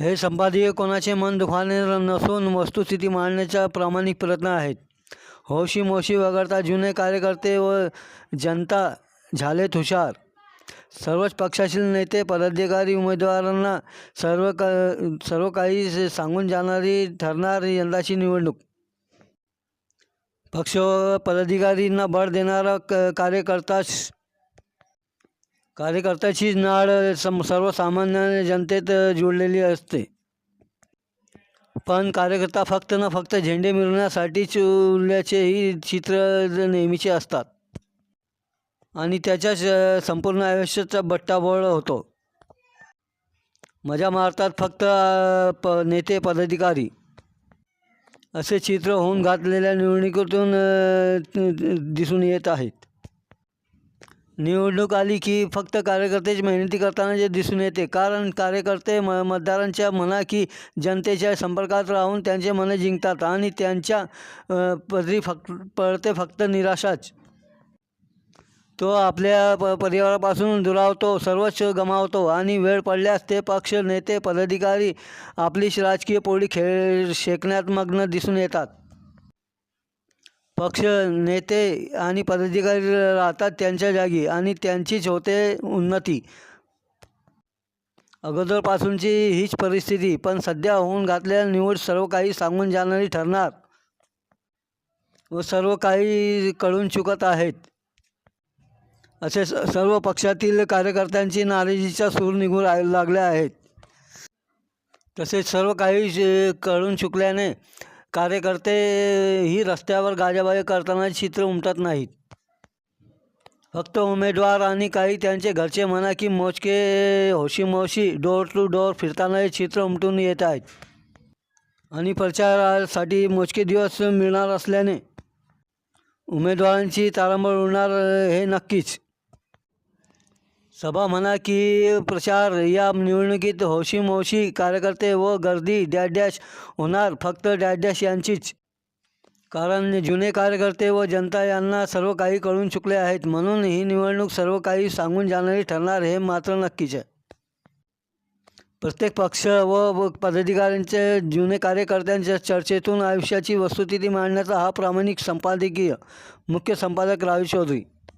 हे संपादकीय कोणाचे मन दुखाने नसून वस्तुस्थिती मांडण्याचा प्रामाणिक प्रयत्न आहेत. होशी मोशी वगळता जुने कार्यकर्ते व जनता झालेत हुशार सर्वच पक्षातील नेते पदाधिकारी उमेदवारांना सर्व का सर्व काही सांगून जाणारी ठरणार यंदाची निवडणूक. पक्ष पदाधिकारींना बळ देणारा क कार्यकर्ताच कार्यकर्त्याची नाळ सम सर्वसामान्य जनतेत जुळलेली असते. पण कार्यकर्ता फक्त ना फक्त झेंडे मिळवण्यासाठीच उरल्याचेही चित्र नेहमीचे असतात. आणि त्याच्याच संपूर्ण आयुष्याचा बट्टाबोळ होतो. मजा मारतात फक्त प नेते पदाधिकारी. असे चित्र होऊन घातलेल्या निवडणुकीतून दिसून येत आहेत. निवडणूक आली की फक्त कार्यकर्तेच मेहनती करताना जे दिसून येते. कारण कार्यकर्ते म मतदारांच्या म्हणा की जनतेच्या संपर्कात राहून त्यांचे मनं जिंकतात आणि त्यांच्या पदरी फक्त पडते फक्त निराशाच. तो आपल्या प परिवारापासून दुरावतो सर्वच गमावतो आणि वेळ पडल्यास ते पक्ष नेते पदाधिकारी आपलीच राजकीय पोळी खेळ शेकण्यात मग्न दिसून येतात. पक्ष नेते आणि पदाधिकारी राहतात त्यांच्या जागी आणि त्यांचीच होते उन्नती. अगोदरपासूनची हीच परिस्थिती पण सध्या होऊन घातलेल्या निवड सर्व काही सांगून जाणारी ठरणार व सर्व काही कळून चुकत आहेत. असे स सर्व पक्षातील कार्यकर्त्यांची नाराजीचा सूर निघू लागल्या लागले आहेत. तसेच सर्व काही कळून चुकल्याने कार्यकर्ते ही रस्त्यावर गाजाबाजा करताना चित्र उमटत नाहीत. फक्त उमेदवार आणि काही त्यांचे घरचे म्हणा की मोजके होशीमोशी डोअर टू डोअर फिरताना हे चित्र उमटून येत आहेत. आणि प्रचारासाठी मोजके दिवस मिळणार असल्याने उमेदवारांची तारांबळ उडणार हे नक्कीच. सभा म्हणा की प्रचार या निवडणुकीत हौशीमौशी कार्यकर्ते व गर्दी डॅश डॅश होणार फक्त डॅश डॅश यांचीच. कारण जुने कार्यकर्ते व जनता यांना सर्व काही कळून चुकले आहेत. म्हणून ही निवडणूक सर्व काही सांगून जाणारी ठरणार हे मात्र नक्कीच आहे. प्रत्येक पक्ष व व पदाधिकाऱ्यांचे जुने कार्यकर्त्यांच्या चर्चेतून आयुष्याची वस्तुस्थिती मांडण्याचा हा प्रामाणिक संपादकीय मुख्य संपादक रावी चौधरी.